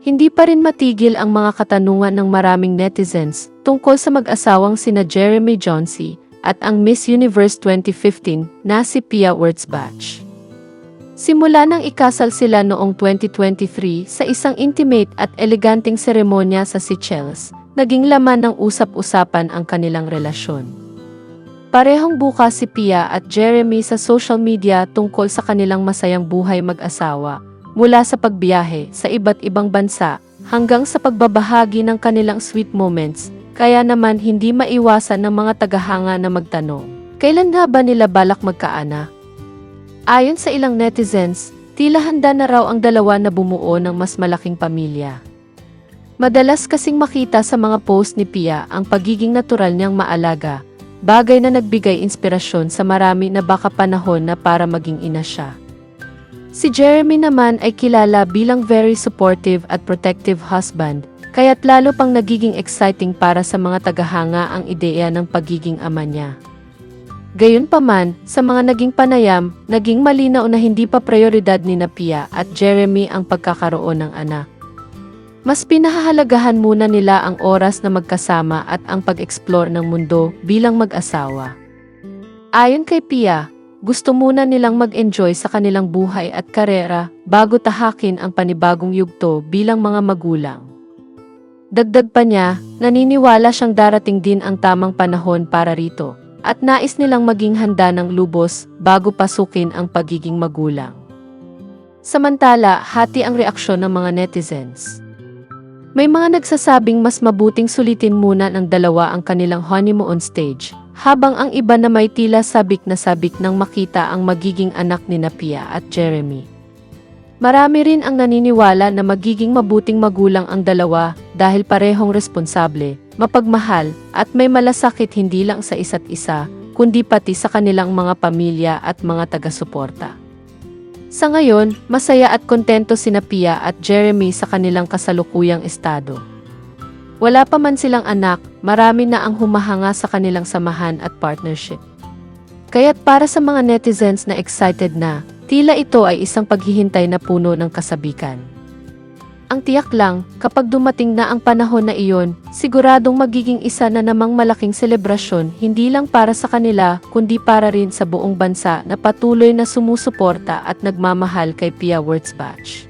Hindi pa rin matigil ang mga katanungan ng maraming netizens tungkol sa mag-asawang sina Jeremy Jonesy at ang Miss Universe 2015 na si Pia Wurtzbach. Simula nang ikasal sila noong 2023 sa isang intimate at eleganteng seremonya sa Seychelles, naging laman ng usap-usapan ang kanilang relasyon. Parehong bukas si Pia at Jeremy sa social media tungkol sa kanilang masayang buhay mag-asawa, mula sa pagbiyahe sa iba't ibang bansa hanggang sa pagbabahagi ng kanilang sweet moments, kaya naman hindi maiwasan ng mga tagahanga na magtanong, kailan nga ba nila balak magkaanak? Ayon sa ilang netizens, tila handa na raw ang dalawa na bumuo ng mas malaking pamilya. Madalas kasing makita sa mga post ni Pia ang pagiging natural niyang maalaga, bagay na nagbigay inspirasyon sa marami na baka panahon na para maging ina siya. Si Jeremy naman ay kilala bilang very supportive at protective husband, kaya't lalo pang nagiging exciting para sa mga tagahanga ang ideya ng pagiging ama niya. Gayunpaman, sa mga naging panayam, naging malinaw na hindi pa prioridad ni Napia at Jeremy ang pagkakaroon ng anak. Mas pinahahalagahan muna nila ang oras na magkasama at ang pag-explore ng mundo bilang mag-asawa. Ayon kay Pia, gusto muna nilang mag-enjoy sa kanilang buhay at karera bago tahakin ang panibagong yugto bilang mga magulang. Dagdag pa niya, naniniwala siyang darating din ang tamang panahon para rito at nais nilang maging handa ng lubos bago pasukin ang pagiging magulang. Samantala, hati ang reaksyon ng mga netizens. May mga nagsasabing mas mabuting sulitin muna ng dalawa ang kanilang honeymoon stage, habang ang iba na may tila sabik na sabik nang makita ang magiging anak ni Napia at Jeremy. Marami rin ang naniniwala na magiging mabuting magulang ang dalawa dahil parehong responsable, mapagmahal, at may malasakit hindi lang sa isa't isa, kundi pati sa kanilang mga pamilya at mga taga-suporta. Sa ngayon, masaya at kontento sina Pia at Jeremy sa kanilang kasalukuyang estado. Wala pa man silang anak, marami na ang humahanga sa kanilang samahan at partnership. Kaya't para sa mga netizens na excited na, tila ito ay isang paghihintay na puno ng kasabikan. Ang tiyak lang, kapag dumating na ang panahon na iyon, siguradong magiging isa na namang malaking selebrasyon hindi lang para sa kanila kundi para rin sa buong bansa na patuloy na sumusuporta at nagmamahal kay Pia Wurtzbach.